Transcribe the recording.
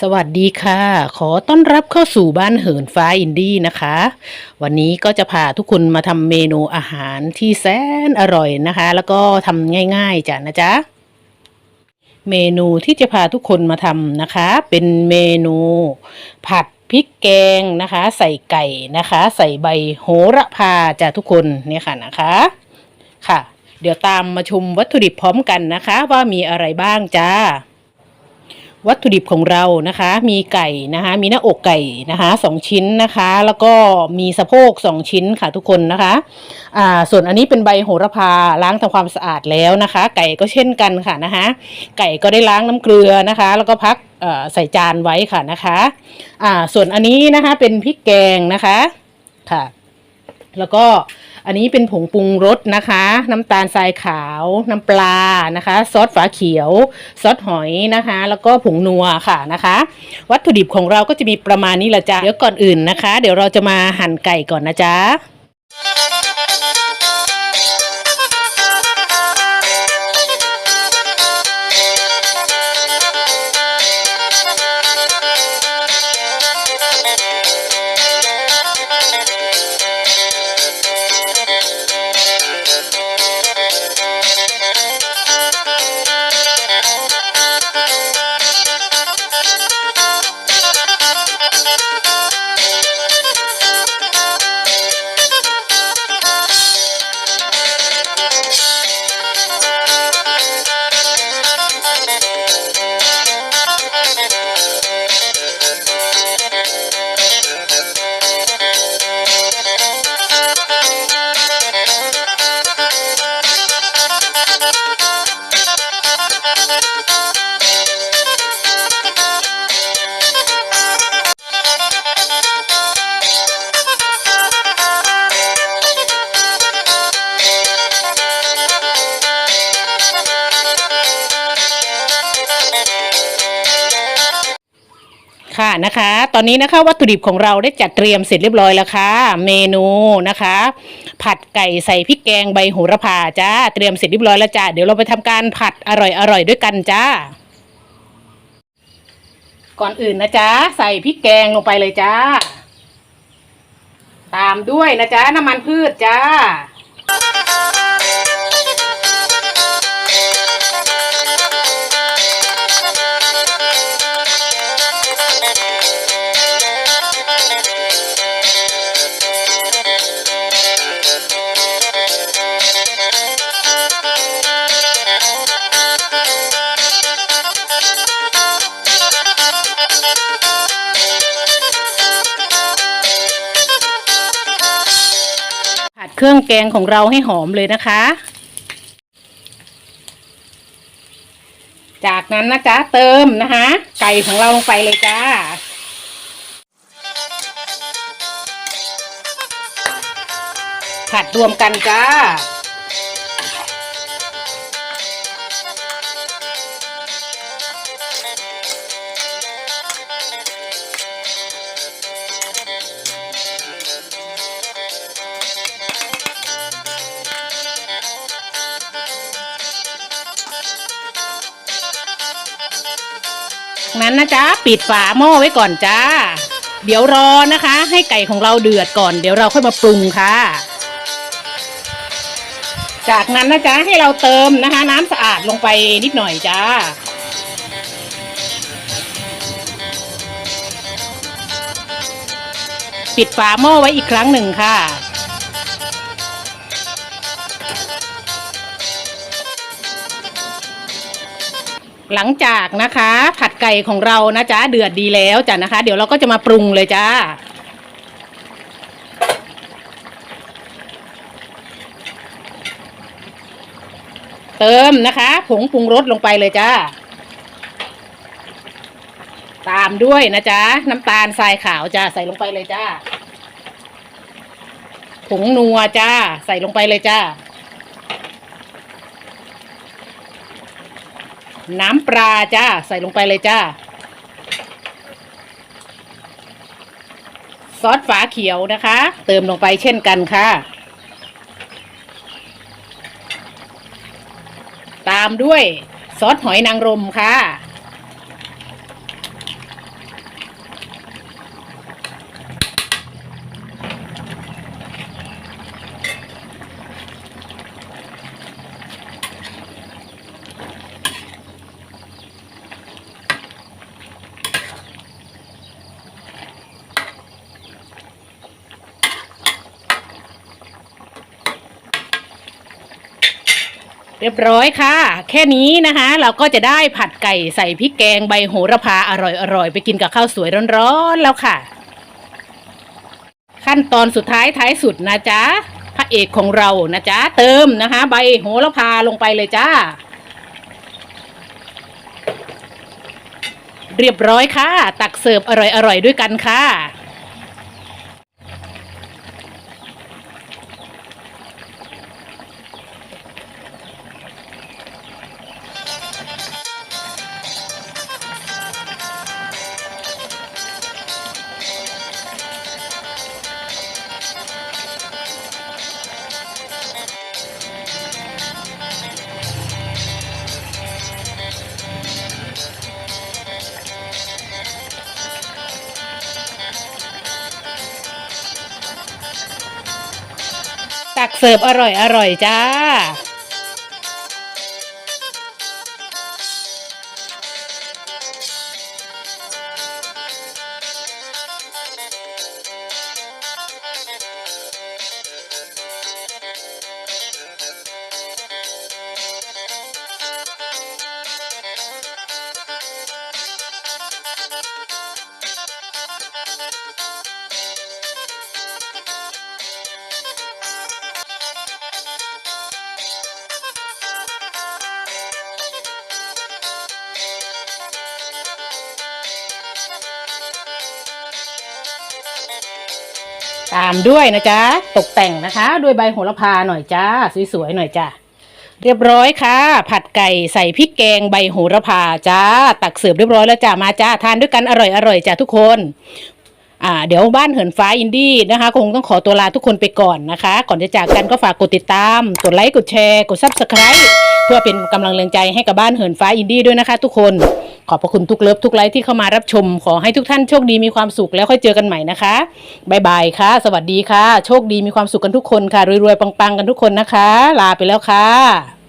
สวัสดีค่ะ ขอต้อนรับเข้าสู่บ้านเหินฟ้าอินดี้นะคะ วันนี้ก็จะพาทุกคนมาทำเมนูอาหารที่แสนอร่อยนะคะ แล้วก็ทำง่ายๆจ้ะนะจ๊ะ เมนูที่จะพาทุกคนมาทำนะคะ เป็นเมนูผัดพริกแกงนะคะ ใส่ไก่นะคะ ใส่ใบโหระพาจ้ะทุกคนเนี่ยค่ะนะคะ ค่ะ เดี๋ยวตามมาชมวัตถุดิบพร้อมกันนะคะ ว่ามีอะไรบ้างจ้า วัตถุดิบของเรานะคะ มีไก่นะคะ มีหน้าอกไก่นะคะสองชิ้นนะคะ แล้วก็มีสะโพกสองชิ้นค่ะทุกคนนะคะอ่าส่วนอันนี้เป็นใบโหระพาล้างทำความสะอาดแล้วนะคะ ไก่ก็เช่นกันค่ะนะคะ ไก่ก็ได้ล้างน้ำเกลือนะคะ แล้วก็พักใส่จานไว้ค่ะนะคะอ่าส่วนอันนี้นะคะเป็นพริกแกงนะคะค่ะ แล้วก็ อันนี้เป็นผงปรุงรสนะคะ น้ำตาลทรายขาว น้ำปลานะคะ ซอสฝาเขียว ซอสหอยนะคะ แล้วก็ผงนัวค่ะนะคะ วัตถุดิบของเราก็จะมีประมาณนี้ละจ้ะเดี๋ยวก่อนอื่นนะคะ เดี๋ยวเราจะมาหั่นไก่ก่อนนะจ๊ะ Thank you. ค่ะนะคะ ตอนนี้นะคะวัตถุดิบของเราได้จัดเตรียมเสร็จเรียบร้อยแล้วค่ะ เมนูนะคะ ผัดไก่ใส่พริกแกงใบโหระพาจ้าเตรียมเสร็จเรียบร้อยแล้วจ้าเดี๋ยวเราไปทำการผัดอร่อยๆด้วยกันจ้า ก่อนอื่นนะจ๊ะใส่พริกแกงลงไปเลยจ้า ตามด้วยนะจ๊ะน้ำมันพืชจ้า เครื่องแกงของเราให้หอมเลยนะคะ จากนั้นนะจ๊ะเติมนะคะ ไก่ของเราลงไปเลยจ้าผัดรวมกันจ้า นั้นนะจ๊ะปิดฝาหม้อไว้ก่อนจ้า เดี๋ยวรอนะคะ ให้ไก่ของเราเดือดก่อน เดี๋ยวเราค่อยมาปรุงค่ะ จากนั้นนะจ๊ะให้เราเติมนะคะ น้ำสะอาดลงไปนิดหน่อยจ้าปิดฝาหม้อไว้อีกครั้งหนึ่งค่ะ หลังจากนะคะ ผัดไก่ของเรานะจ๊ะเดือดดีแล้วจ้ะนะคะ เดี๋ยวเราก็จะมาปรุงเลยจ้าเติมนะคะ ผงปรุงรสลงไปเลยจ้าตามด้วยนะจ๊ะน้ำตาลทรายขาวจ้าใส่ลงไปเลยจ้าผงนัวจ้าใส่ลงไปเลยจ้า น้ำปลาจ้า ใส่ลงไปเลยจ้า ซอสฝาเขียวนะคะ เติมลงไปเช่นกันค่ะ ตามด้วยซอสหอยนางรมค่ะ รียบร้อยค่ะ แค่นี้นะคะ เราก็จะได้ผัดไก่ใส่พริกแกงใบโหระพาอร่อยๆ ไปกินกับข้าวสวยร้อนๆแล้วค่ะ ขั้นตอนสุดท้ายท้ายสุดนะจ๊ะพระเอกของเรานะจ๊ะเติมนะคะ ใบโหระพาลงไปเลยจ้า เรียบร้อยค่ะ ตักเสิร์ฟอร่อยๆด้วยกันค่ะ ตักเสิร์ฟอร่อยอร่อยๆจ้า ตามด้วยนะจ๊ะตกแต่งนะคะด้วยใบโหระพาหน่อยจ้าสวยๆหน่อยจ้าเรียบร้อยค่ะ ผัดไก่ใส่พริกแกงใบโหระพาจ้าตักเสิร์ฟเรียบร้อยแล้วจ้ามาจ้าทานด้วยกันอร่อยๆจ้าทุกคนอ่าเดี๋ยวบ้านเหินฟ้าอินดี้นะคะคงต้องขอตัวลาทุกคนไปก่อนนะคะ ก่อนจะจากกันก็ฝากกดติดตาม กดไลค์กดแชร์ กดซับสไคร b e เพื่อเป็นกำลังแรงใจให้กับบ้านเหินฟ้าอินดี้ด้วยนะคะ ทุกคน ขอบพระคุณทุกเลิฟทุกไลค์ที่เข้ามารับชม ขอให้ทุกท่านโชคดีมีความสุขแล้วค่อยเจอกันใหม่นะคะบายบายค่ะ สวัสดีค่ะ โชคดีมีความสุขกันทุกคนค่ะรวยๆปังๆกันทุกคนนะคะ ลาไปแล้วค่ะ